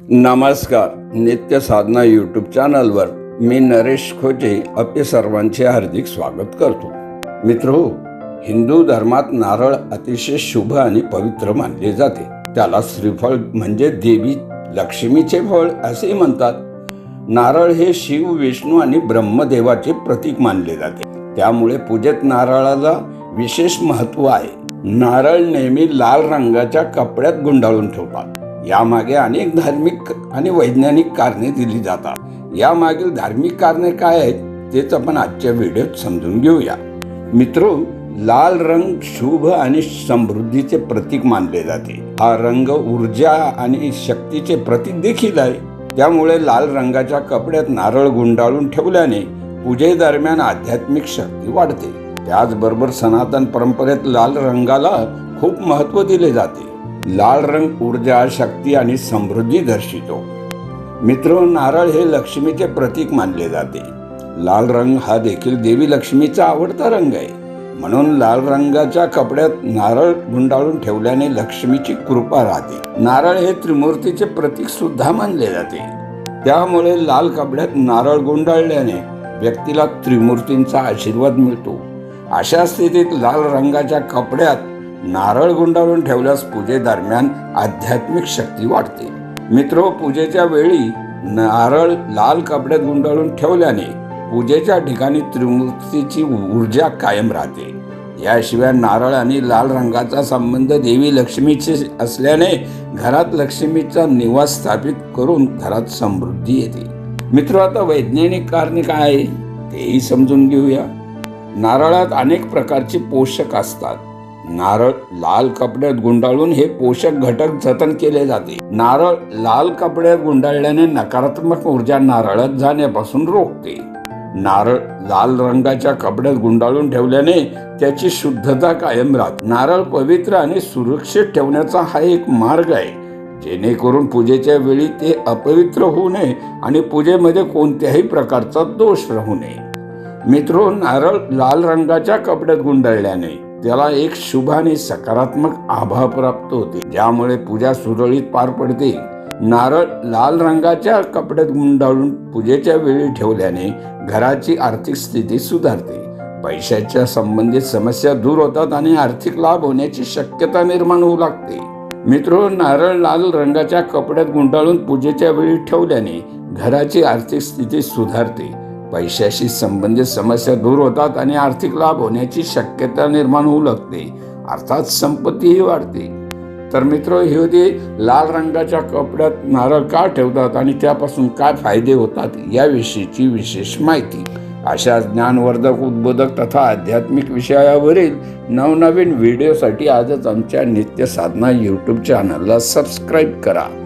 नमस्कार नित्य साधना यूट्यूब चॅनलवर मी नरेश खोजे आपले सर्वांचे हार्दिक स्वागत करतो. मित्र हो, हिंदू धर्मात नारळ अतिशय शुभ आणि पवित्र मानले जाते. त्याला श्रीफळ म्हणजे देवी लक्ष्मीचे फळ असेही म्हणतात. नारळ हे शिव विष्णू आणि ब्रह्मदेवाचे प्रतीक मानले जाते. त्यामुळे पूजेत नारळाला विशेष महत्त्व आहे. नारळ नेहमी लाल रंगाच्या कपड्यात गुंडाळून ठेवतात. यामागे अनेक धार्मिक आणि वैज्ञानिक कारणे दिली जातात. यामागील धार्मिक कारणे काय आहेत तेच आपण आजच्या व्हिडिओत समजून घेऊया. मित्रो लाल रंग शुभ आणि समृद्धीचे प्रतीक मानले जाते. हा रंग ऊर्जा आणि शक्तीचे प्रतीक देखील आहे. त्यामुळे लाल रंगाच्या कपड्यात नारळ गुंडाळून ठेवल्याने पूजेदरम्यान आध्यात्मिक शक्ती वाढते. त्याचबरोबर सनातन परंपरेत लाल रंगाला खूप महत्त्व दिले जाते. लाल रंग ऊर्जा शक्ती आणि समृद्धी दर्शितो. मित्र नारळ हे लक्ष्मीचे प्रतीक मानले जाते. लाल रंग हा देखील देवी लक्ष्मीचा आवडता रंग आहे. म्हणून लाल रंगाच्या कपड्यात नारळ गुंडाळून ठेवल्याने लक्ष्मीची कृपा राहते. नारळ हे त्रिमूर्तीचे प्रतीक सुद्धा मानले जाते. त्यामुळे लाल कपड्यात नारळ गुंडाळल्याने व्यक्तीला त्रिमूर्तींचा आशीर्वाद मिळतो. अशा स्थितीत लाल रंगाच्या कपड्यात नारळ गुंडाळून ठेवल्यास पूजेदरम्यान आध्यात्मिक शक्ती वाढते. मित्र पूजेच्या वेळी नारळ लाल कपड्यात गुंडाळून ठेवल्याने पूजेच्या ठिकाणी त्रिमूर्तीची ऊर्जा कायम राहते. याशिवाय नारळ आणि लाल रंगाचा संबंध देवी लक्ष्मीचे असल्याने घरात लक्ष्मीचा निवास स्थापित करून घरात समृद्धी येते. मित्र आता वैज्ञानिक कारणे काय? आहे तेही समजून घेऊया. नारळात अनेक प्रकारचे पोषक असतात. नारळ लाल कपड्यात गुंडाळून हे पोषक घटक जतन केले जाते. नारळ लाल कपड्यात गुंडाळल्याने नकारात्मक ऊर्जा नारळात जाण्यापासून रोखते. नारळ लाल रंगाच्या कपड्यात गुंडाळून ठेवल्याने त्याची शुद्धता कायम राहते. नारळ पवित्र आणि सुरक्षित ठेवण्याचा हा एक मार्ग आहे. जेणेकरून पूजेच्या वेळी ते अपवित्र होऊ नये आणि पूजेमध्ये कोणत्याही प्रकारचा दोष राहू नये. मित्रो नारळ लाल रंगाच्या कपड्यात गुंडाळल्याने त्याला एक शुभ आणि सकारात्मक आभा प्राप्त होते ज्यामुळे पूजा सुरळीत पार पडते. नारळ लाल रंगाच्या कपड्यात गुंडाळून पूजेच्या वेळी ठेवल्याने घराची आर्थिक स्थिती सुधारते. पैशाच्या संबंधित समस्या दूर होतात आणि आर्थिक लाभ होण्याची शक्यता निर्माण होऊ लागते. मित्र नारळ लाल रंगाच्या कपड्यात गुंडाळून पूजेच्या वेळी ठेवल्याने घराची आर्थिक स्थिती सुधारते. पैशाशी संबंधित समस्या दूर होतात आणि आर्थिक लाभ होण्याची शक्यता निर्माण होऊ लागते. अर्थात संपत्तीही वाढते. तर मित्र हे होते लाल रंगाच्या कपड्यात नारळ का ठेवतात आणि त्यापासून काय फायदे होतात याविषयीची विशेष माहिती. अशा ज्ञानवर्धक उद्बोधक तथा आध्यात्मिक विषयावरील नवनवीन व्हिडिओसाठी आजच आमच्या नित्य साधना यूट्यूब चॅनलला सबस्क्राईब करा.